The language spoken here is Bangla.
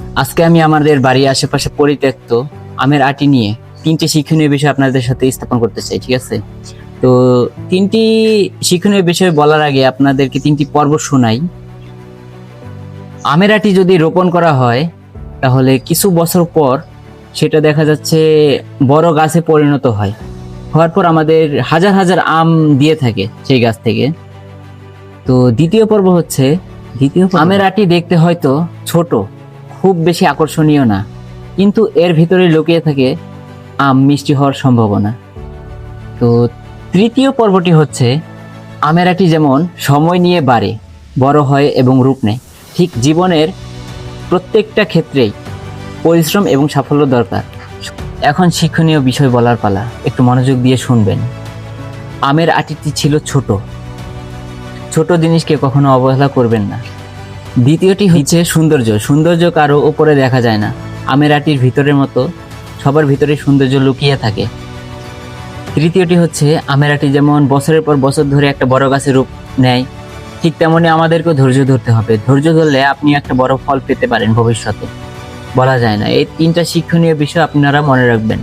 আজকে আমি আমাদের বাড়ির আশেপাশে পরিত্যক্ত আমের আটি নিয়ে তিনটি শিক্ষণীয় বিষয় আপনাদের সাথে স্থাপন করতে চাই ঠিক আছে? তো তিনটি শিক্ষণীয় বিষয় বলার আগে আপনাদেরকে তিনটি পর্ব শোনাই। আমের আটি যদি রোপণ করা হয় তাহলে কিছু বছর পর সেটা দেখা যাচ্ছে বড় গাছে পরিণত হয়। হওয়ার পর আমাদের হাজার হাজার আম দিয়ে থাকে সেই গাছ থেকে। তো দ্বিতীয় পর্ব হচ্ছে দ্বিতীয় আমের আটি দেখতে হয়তো ছোট খুব বেশি আকর্ষণীয় না। কিন্তু এর ভিতরে লুকিয়ে থাকে আম মিষ্টি হওয়ার সম্ভাবনা। তো তৃতীয় পর্বটি হচ্ছে আমের আটি যেমন সময় নিয়ে বাড়ে, বড় হয় এবং রূপ নেয়, ঠিক জীবনের প্রত্যেকটা ক্ষেত্রেই পরিশ্রম এবং সাফল্য দরকার। এখন শিক্ষণীয় বিষয় বলার পালা, একটু মনোযোগ দিয়ে শুনবেন। আমের আটিটি ছিল ছোট। ছোট জিনিসকে কখনো অবহেলা করবেন না। দ্বিতীয়টি হচ্ছে সৌন্দর্য। সৌন্দর্য কারও উপরে দেখা যায় না। আমেরাটির ভিতরের মতো সবার ভিতরে সৌন্দর্য লুকিয়ে থাকে। তৃতীয়টি হচ্ছে, আমেরাটি যেমন বছরের পর বছর ধরে একটা বড় গাছের রূপ নেয়, ঠিক তেমনি আমাদেরকেও ধৈর্য ধরতে হবে। ধৈর্য ধরলে আপনি একটা বড় ফল পেতে পারেন ভবিষ্যতে। বলা যায় না। এই তিনটা শিক্ষণীয় বিষয় আপনারা মনে রাখবেন।